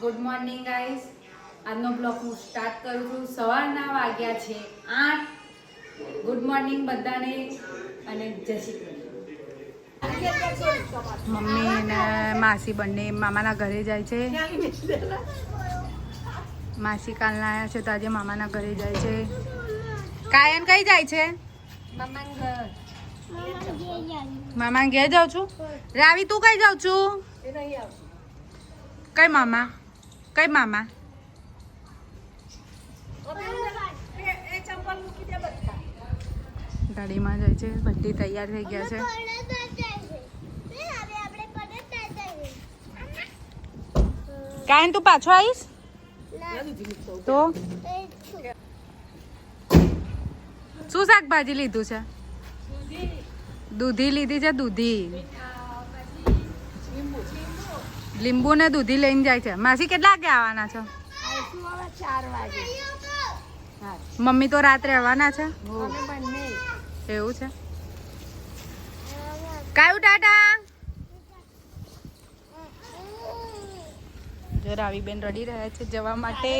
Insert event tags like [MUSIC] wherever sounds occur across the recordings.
Good morning guys આજનો blog હું start કરું છું. સવારના વાગ્યા છે આઠ. ગુડ મોર્નિંગ બધાને અને જય શ્રી કૃષ્ણ. મમ્મી અને માસી બંને મામાના ઘરે જાય છે. માસી કાલના આવ્યા છે તો આજે મામાના ઘરે જાય છે. કાયન કઈ જાય છે? મામા ઘેર જાઉં છું? રાવી તું કઈ જાઉં છું? કઈ મામા? કઈ મામા? ગાડીમાં જાય છે, બધી તૈયાર થઈ ગયા છે. કાયન, તું પાછો આવીશ? તો? શું શાકભાજી લીધું છે? દૂધી લીધી છે, દૂધી. લીંબુ ને દૂધી લઈને જાય છે. માસી કેટલા વાગે આવવાના છો? મમ્મી તો રાત્રે આવવાના છે. એવું છે. કાયું ટાટા? રાવીબેન રડી રહ્યા છે જવા માટે.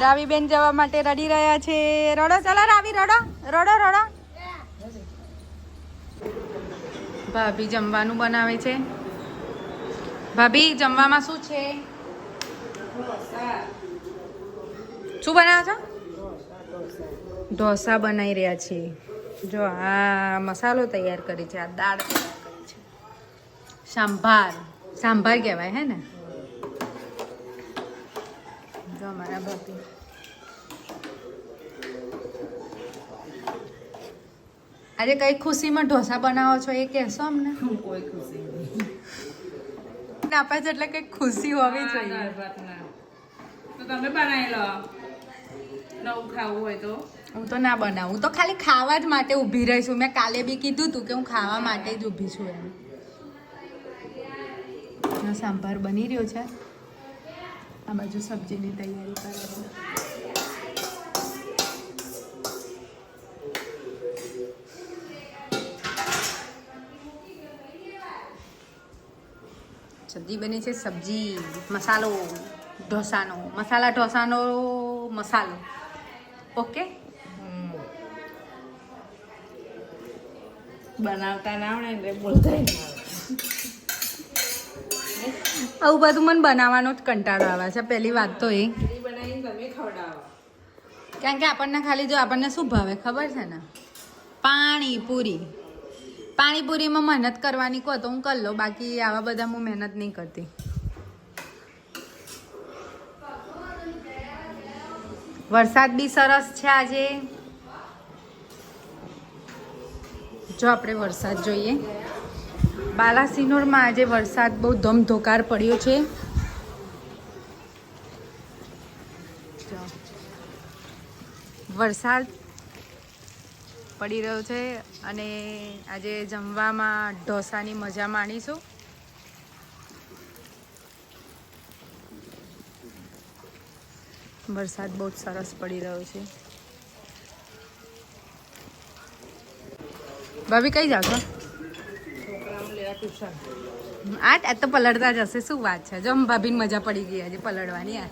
રાવીબેન જવા માટે રડી રહ્યા છે. રડો ચાલો રાવી રડો રડો રડો. ભાભી જમવાનું બનાવે છે. ભાભી, જમવામાં શું છે? શું બનાવો છો? ઢોસા બનાવી રહ્યા છે જો આ મસાલો તૈયાર કરી છે, આ દાળ સાંભાર સાંભાર કહેવાય, હે ને? જો મારા ભાભી. આજે કઈ ખુશીમાં ઢોસા બનાવો છો એ કહેશો અમને? કોઈ ખુશી નહીં આપે છે એટલે કઈ ખુશી હોવી જોઈએ. તો તમે બનાવી લો. નવું ખાવું હોય તો. હું તો ના બનાવું. હું તો ખાલી ખાવા જ માટે ઊભી રહી છું. મેં કાલે બી કીધું તું કે હું ખાવા માટે જ ઊભી છું એમ. સાંભાર બની રહ્યો છે. આ બાજુ સબ્જીની તૈયારી કરે છે. સબ્જી બની છે સબ્જી મસાલો ઢોસાનો મસાલા ઢોસાનો મસાલો. ઓકે? બનાવતા ના આવડે એટલે બોલતા આવું બધું મને બનાવવાનો જ કંટાળો આવે છે. પહેલી વાત તો એ. કારણ કે આપણને ખાલી જો આપણને શું ભાવે ખબર છે ને? પાણીપુરી. પાણીપુરીમાં મહેનત કરવાની કહો તો હું કરી લઉં. બાકી આવા બધા હું મહેનત નહીં કરતી. વરસાદ બી સરસ છે આજે. જો આપણે વરસાદ જોઈએ. બાલાસિનોરમાં આજે વરસાદ બહુ ધમધોકાર પડ્યો છે. વરસાદ પડી રહ્યો છે અને આજે જમવામાં ઢોસાની મજા માણીશું. વરસાદ બહુ જ સરસ પડી રહ્યો છે. ભાભી કઈ જાવ છો આ આ તો પલળતા જશે શું વાત છે? જો ભાભીને મજા પડી ગઈ આજે પલળવાની આ.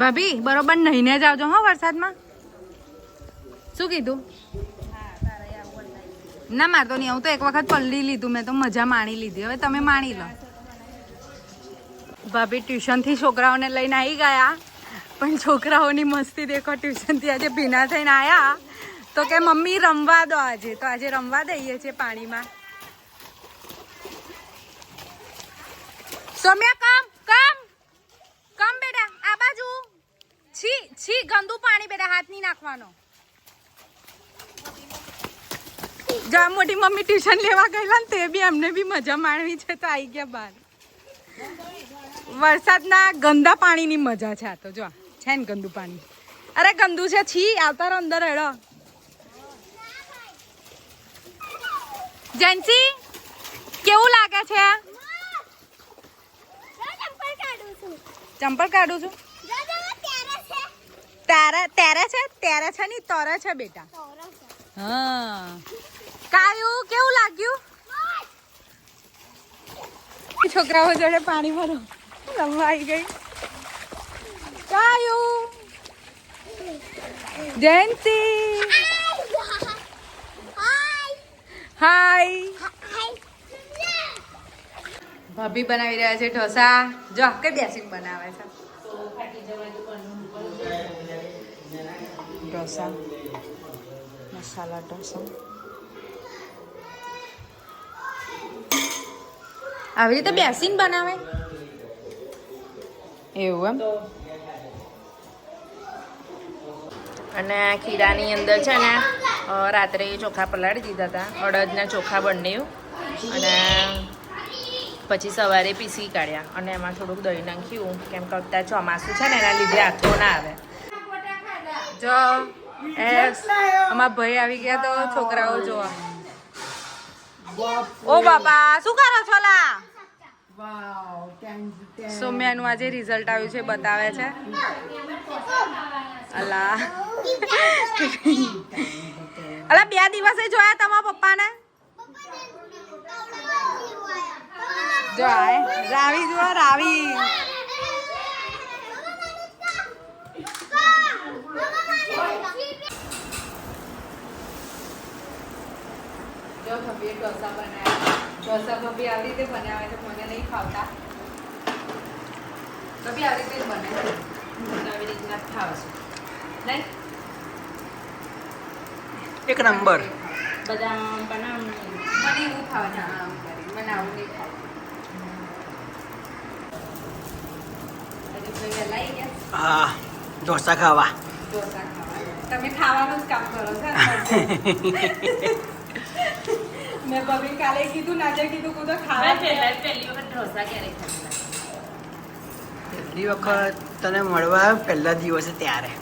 ભાભી બરોબર નહીને જ આવજો હો વરસાદમાં. શું કીધું? ના માર તો નહીં આવું. તો એક વખત પલળી લીધું. મેં તો મજા માણી લીધી. હવે તમે માણી લો. ભાભી ટ્યુશનથી છોકરાઓને લઈને આવી ગયા. પણ છોકરાઓની મસ્તી દેખો ટ્યુશનથી આજે ભીના થઈને આવ્યા તો કે મમ્મી રમવા દો આજે. તો આજે રમવા દઈએ છીએ પાણીમાં. સોમ્યા કમ કમ. કમ બેટા આ બાજુ. છી છી ગંદુ પાણી બેટા હાથ નહીં નાખવાનો. જા મોટી મમ્મી ટ્યુશન લેવા ગયેલા ને તે બી અમને બી મજા માણવી છે તો આવી ગયા બહાર વરસાદના ગંદા પાણીની મજા છે આ તો જો છે ને ગંદુ પાણી. અરે ગંદુ છે છી આવતા રહો અંદર હેડો. જયંતી કેવું લાગે છે? ચંપલ કાઢું છું. તારા તારા છે? તારા છે ની તરે છે બેટા. હા. કાયું, કેવું લાગ્યું? છોકરાઓ જોડે પાણી ભરો. રમવાઈ ગઈ. કાયું. જયંતિ. હાય. ભાભી બનાવી રહ્યા છે ઢોસા. જો કે બેસીને બનાવે છે? ઢોસા. મસાલા ઢોસા. આવી રીતે બેસીને બનાવે? એવું એમ? અને ખીરાની અંદર છે ને રાત્રે ચોખા પલાળી દીધા હતા. અડદના ચોખા બંને અને પછી સવારે પીસી કાઢ્યા. અને એમાં થોડુંક દહીં નાખ્યું. કેમ કે અત્યારે ચોમાસું છે ને, એના લીધે આથો ના આવે. જો અમારા ભાઈ આવી ગયા તો છોકરાઓ જોવા. ઓ બાપા શું કરો છો લા? સોમ્યાનું આજે રિઝલ્ટ આવ્યું છે બતાવે છે. અલા. અલા બે દિવસે જોયા તમારા પપ્પાને? જો આય રાવી જો રાવી. ઢોસા બનાવ્યા ઢોસા ભાભી આવી રીતે બનાવે તો મને નહીં ખાવતા ભાભી આવી રીતે બને. મને આવી રીતના ખાવ છું. નહીં? એક નંબર. બધા બનાવ મને એવું ખાવા આમ કરી મને આવું નહીં ખાવું હા ઢોસા ખાવા. ઢોસા ખાવા તમે ખાવાનું જ કામ કરો છો [LAUGHS] ને? મેં કાલે કીધું નાજે કીધું કું ખાવા પહેલા પહેલી વખત ઢોસા ક્યારે ખાધા? પહેલી વખત તને મળવા પહેલા દિવસે ત્યારે.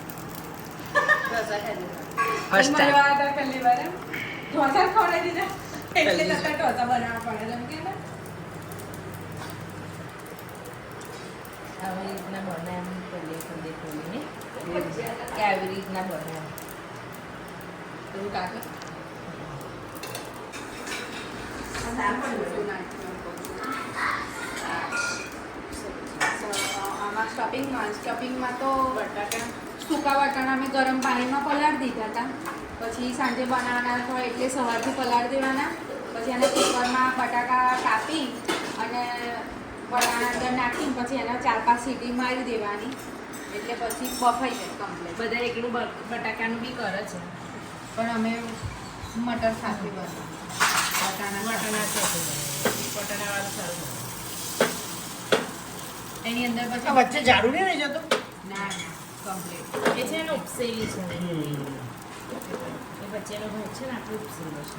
ફર્સ્ટ ટાઈમ પહેલી વાર ઢોસા ખવડાવી દીધા. એટલે પહેલી ઢોસા બનાવવા પડે એમ કે આવી રીતના બને એમ પહેલી વખત ને કે આવી રીતના બને એમ. એવું કાકે? આમાં સ્ટફિંગમાં સ્ટફિંગમાં તો બટાકા સૂકા વટાણા અમે ગરમ પાણીમાં પલાળી દીધા હતા. પછી સાંજે બનાવવાના હોય એટલે સવારથી પલાળી દેવાના. પછી એને કુકરમાં બટાકા કાપી અને વટાણા અંદર નાખીને પછી એના ચાર પાંચ સીટી મારી દેવાની. એટલે પછી બફાઈ જાય કમ્પ્લેટ બધા એકલું બટાકાનું બી કરે છે. પણ અમે મટર સાથે બનાવીએ એની અંદર પછી વચ્ચે ઝાડુ નહીં રહી જતું? ના ના કમ્પ્લીટ એ છે ને ઉપસેલી છે. એ વચ્ચેનો ભાગ છે ને આટલું ઉપસેલો છે.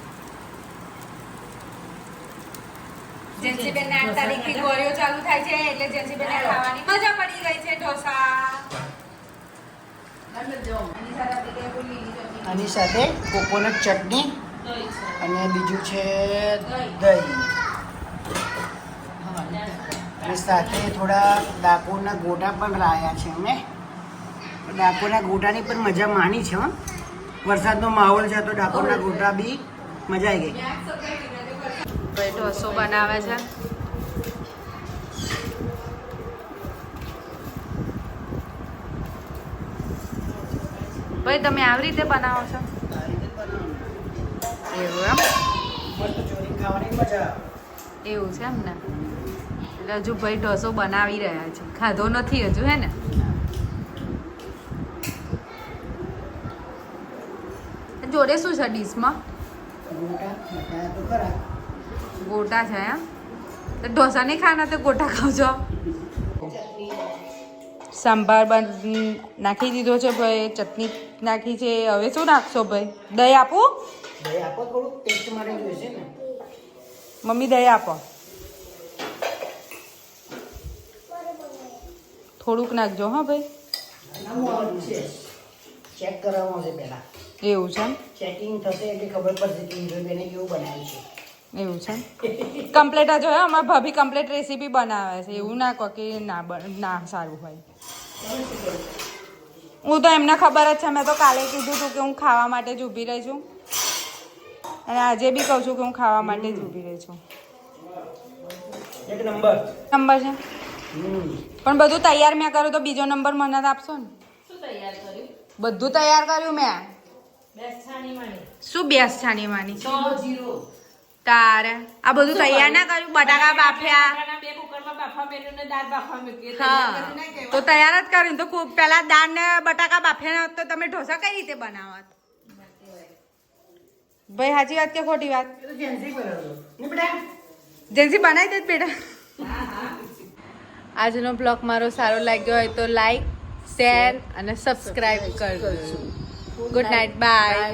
જેન્સીબેન ને આઠ તારીખથી ગોળીઓ ચાલુ થાય છે એટલે જેન્સીબેન ને ખાવાની મજા પડી ગઈ છે ઢોસા. આની સાથે કોકોનટ ચટણી. અને બીજું છે દહીં. અને સાથે થોડા ડાકોરના ગોટા પણ લાયા છે અમે ડાકોરના ગોટાની પણ મજા માણી છે વરસાદનો માહોલ છે, તો ડાકોરના ગોટા બી મજા આવી ગઈ. ઢોસો બનાવે છે. ભાઈ, તમે આવી રીતે બનાવો છો? એવું એમ? એવું છે એમ ને? એટલે હજુ ભાઈ ઢોસો બનાવી રહ્યા છે. ખાધો નથી હજુ હે ને? જોડે શું છે ડીશમાં? ગોટા બટાકા તો ખરા. ગોટા છે એમ? તો ઢોસા નહીં ખાના તો ગોટા ખાવજો સંભાર બન નાખી દીધો છે ભાઈ ચટણી નાખી છે. હવે શું નાખશો ભાઈ? દહીં આપું? દહીં આપો થોડું ટેસ્ટ માટે જોઈશે ને. મમ્મી દહીં આપો. થોડુંક નાખજો હા ભાઈ. ચેક કરાવવાનું છે. પહેલા. એવું છે ચેકિંગ થશે એટલે ખબર પડશે કે ઇન્દ્રબેને કેવું બનાવ્યું છે. એવું છે કમ્પ્લેટ આ હોય અમારા ભાભી કમ્પ્લેટ રેસીપી બનાવે છે. એવું ના કહો કે ના ના સારું હોય. હું તો એમને ખબર જ છે. મેં તો કાલે કીધું હતું કે હું ખાવા માટે જ ઊભી રહી છું. અને આજે બી કહું છું કે હું ખાવા માટે જ ઊભી રહી છું. એક નંબર. નંબર છે? પણ બધું તૈયાર મેં કર્યું તો બીજો નંબર મને જ આપશો ને? શું તૈયાર કર્યું? બધું તૈયાર કર્યું મેં. છાની શું બેસ છાની માની તારે. આ બધું તૈયાર ના કર્યું? બટાકા બાફ્યા. તો તૈયાર જ કર્યું તો ખૂબ પેલા દાળ ને બટાકા બાફ્યા ના તો તમે ઢોસા કઈ રીતે બનાવત? ભાઈ સાચી વાત કે ખોટી વાત? એ જેન્સી બનાવજો ને બેટા? જેન્સી બનાવી દે બેટા. આજનો બ્લોગ મારો સારો લાગ્યો હોય તો લાઈક શેર અને સબસ્ક્રાઈબ કરજો. Good night bye